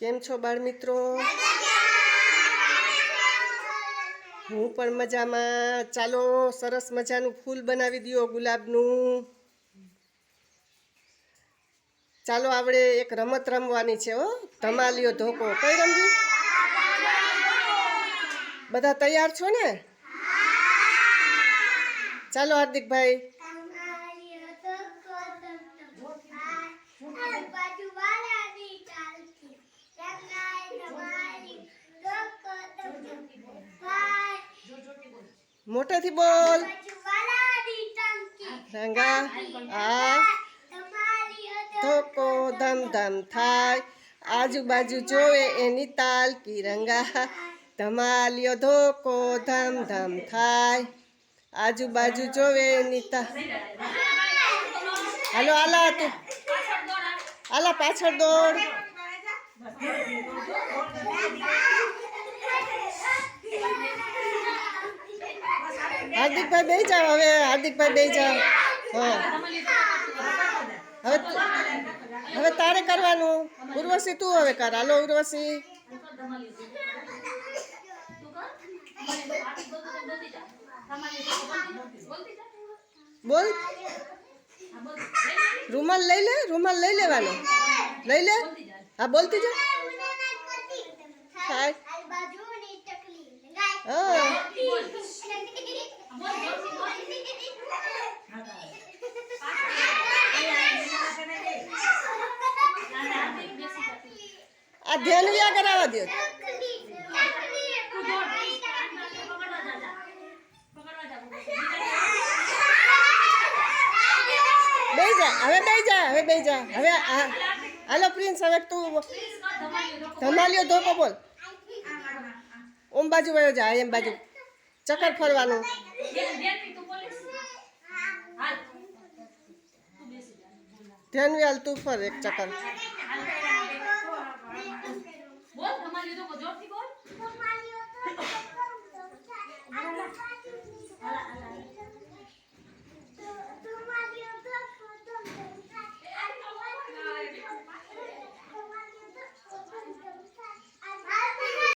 કેમ છો બાળ મિત્રો હું પણ મજામાં. ચાલો, સરસ મજાનું ફૂલ બનાવી દો ગુલાબનું. ચાલો આપણે એક રમત રમવાની છે, હો. ધમાલિયો ધોકો. કઈ રમવી? બધા તૈયાર છો ને? ચાલો, હાર્દિકભાઈ. મોટેથી બોલ. રંગા આ ધોકો ધમ ધમ થાય. આજુબાજુ જોવે એની તાલ રંગા ધમાલિયો ધોકો ધમ ધમ થાય. આજુબાજુ જોવે એની તાલ હાલો આલા તું. આલા પાછળ દોડ. હાર્દિકભાઈ બે જાઓ હવે હાર્દિકભાઈ બે હા. હવે હવે તારે કરવાનું. ઉર્વશી તું હવે કર. હાલો ઉર્વશી. બોલ. રૂમાલ લઈ લે રૂમાલ લઈ લેવાનો. લઈ લે. હા બોલતી જા. હા. આ ધ્યાન કરાવવા દો બે જા, હવે બે જા, હવે બે જા. હવે હાલો પ્રિન્સ, હવે તું ધમાલિયો ધોકો બોલ. ઓમ બાજુ વયો જા, એમ બાજુ. ચક્કર ફરવાનું ધ્યાનવી હાલ તું ફર એક ચક્કર